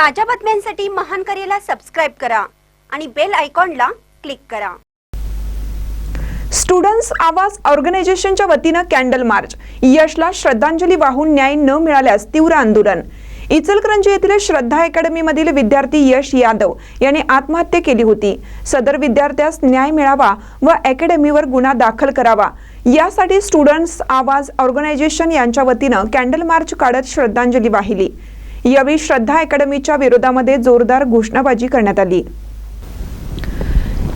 ताज्या बातम्यांसाठी महान करेला सबस्क्राईब करा आणि बेल आयकॉनला क्लिक करा. स्टुडंट्स आवाज ऑर्गनायझेशनच्या वतीनं कॅन्डल मार्च यशला श्रद्धांजली वाहून न्याय न मिळाल्यास तीव्र आंदोलन. इचलकरंजी येथील श्रद्धा अकॅडमीमधील विद्यार्थी यश यादव यांनी आत्महत्या केली होती. सदर विद्यार्थ्यास न्याय मिळावा व अकॅडमीवर गुन्हा दाखल करावा. यासाठी स्टुडंट्स आवाज ऑर्गनायझेशन यांच्या वतीनं कॅन्डल मार्च काढत श्रद्धांजली वाहिली. यावेळी श्रद्धा अकॅडमीच्या विरोधामध्ये जोरदार घोषणाबाजी करण्यात आली.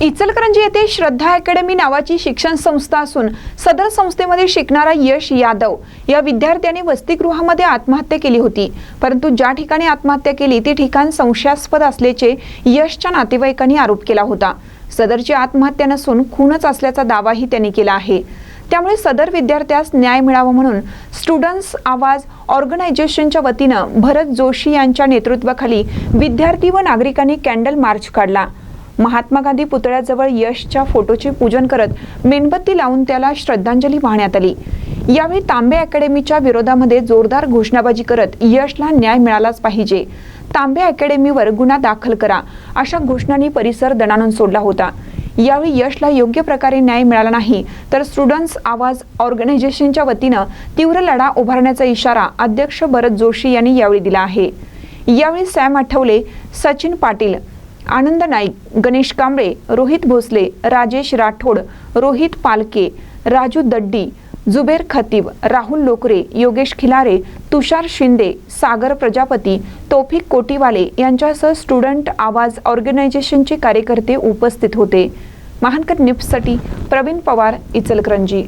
इचलकरंजी येथे श्रद्धा अकॅडमी नावाची शिक्षण संस्था असून सदर संस्थेमध्ये शिकणारा यश यादव या विद्यार्थ्याने वसतिगृहामध्ये आत्महत्या केली होती. परंतु ज्या ठिकाणी आत्महत्या केली ते ठिकाण संशयास्पद असल्याचे यशच्या नातेवाईकांनी आरोप केला होता. सदरची आत्महत्या नसून खूनच असल्याचा दावाही त्यांनी केला आहे. त्यामुळे सदर विद्यार्थ्यास न्याय मिळावा म्हणून स्टुडंट्स आवाज ऑर्गनायझेशनच्या वतीनं भरत जोशी यांच्या नेतृत्वाखाली विद्यार्थी व नागरिकांनी कॅन्डल मार्च काढला. महात्मा गांधी पुतळ्याजवळ यशच्या फोटोचे पूजन करत मेणबत्ती लावून त्याला श्रद्धांजली वाहण्यात आली. यावेळी तांबे अकॅडमीच्या विरोधामध्ये जोरदार घोषणाबाजी करत यशला न्याय मिळालाच पाहिजे. तांबे अकॅडमीवर गुन्हा दाखल करा अशा घोषणांनी परिसर दणाणून सोडला होता. यावेळी यशला योग्य प्रकारे न्याय मिळाला नाही तर स्टुडंट्स आवाज ऑर्गनायझेशनच्या वतीनं तीव्र लढा उभारण्याचा इशारा अध्यक्ष भरत जोशी यांनी यावेळी दिला आहे. यावेळी सॅम आठवले सचिन पाटील आनंद नाईक गणेश कांबळे रोहित भोसले राजेश राठोड रोहित पालके राजू दड्डी जुबेर खतीब राहुल लोकरे योगेश खिलारे तुषार शिंदे सागर प्रजापती तोफिक कोटीवाले यांच्यासह स्टुडंट आवाज ऑर्गनायझेशनचे कार्यकर्ते उपस्थित होते. महानकर न्यूजसाठी प्रवीण पवार इचलकरंजी.